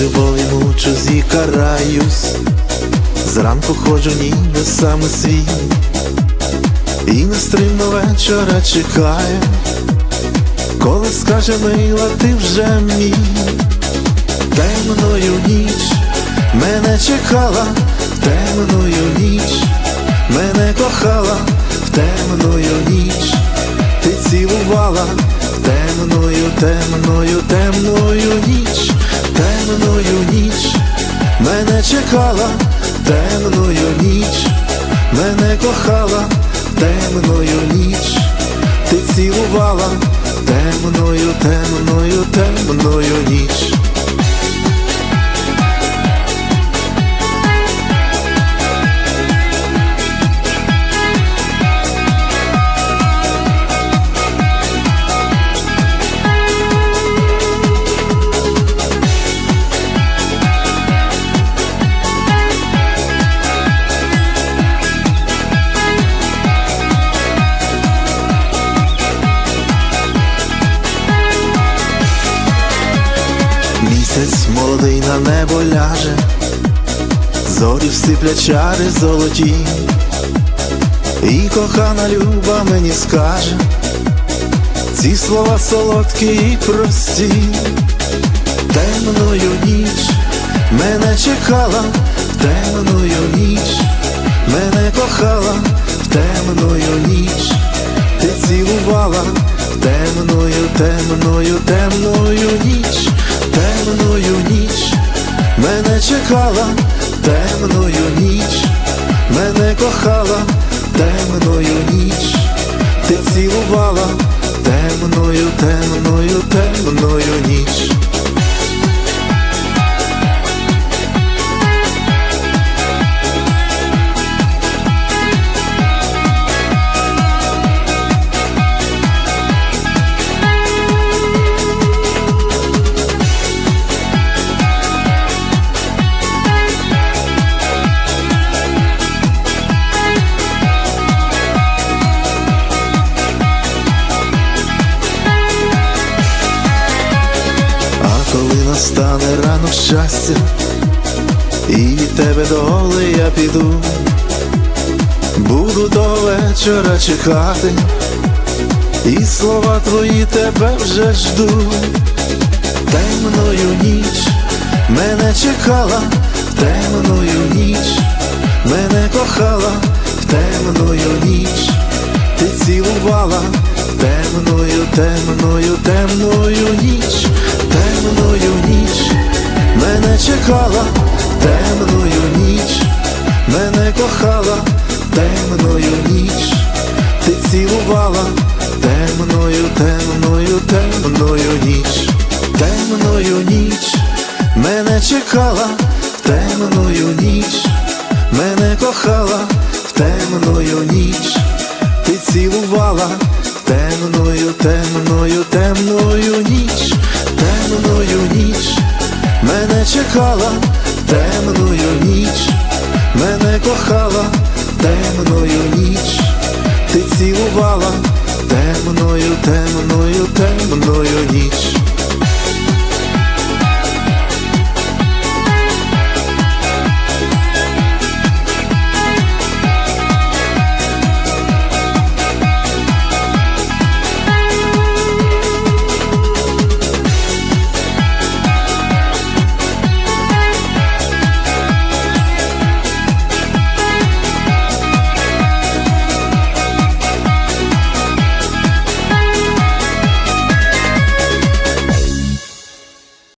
любові мучусь і караюсь, зранку ходжу ніби саме свій, і нестримно вечора чекаю, коли скаже мила, ти вже мій, темною ніч мене чекала, темною ніч, мене кохала, в темною ніч, ти цілувала. Темною, темною, темною ніч, чекала, темною ніч, мене кохала, темною ніч, ти цілувала. Темною, темною, темною ніч. Місяць молодий на небо ляже, зорі всиплять чари золоті, і кохана люба мені скаже, ці слова солодкі і прості, темною ніч мене чекала, темною ніч, мене кохала, темною ніч, ти цілувала темною, темною, темною ніч, темною ніч, мене чекала, темною ніч, мене кохала, темною ніч, ти цілувала темною, темною, темною настане ранок щастя, і від тебе доли я піду, буду до вечора чекати, і слова твої тебе вже жду. Темною ніч мене чекала, темною ніч, мене кохала, в темною ніч, ти цілувала темною, темною, ніч, темною ніч, мене чекала, темною ніч, мене кохала, темною ніч, ти цілувала темною, темною, темною ніч, темною ніч, мене чекала, темною ніч, чекала, темною ніч, мене кохала, темною ніч, ти цілувала темною, темною, темною ніч.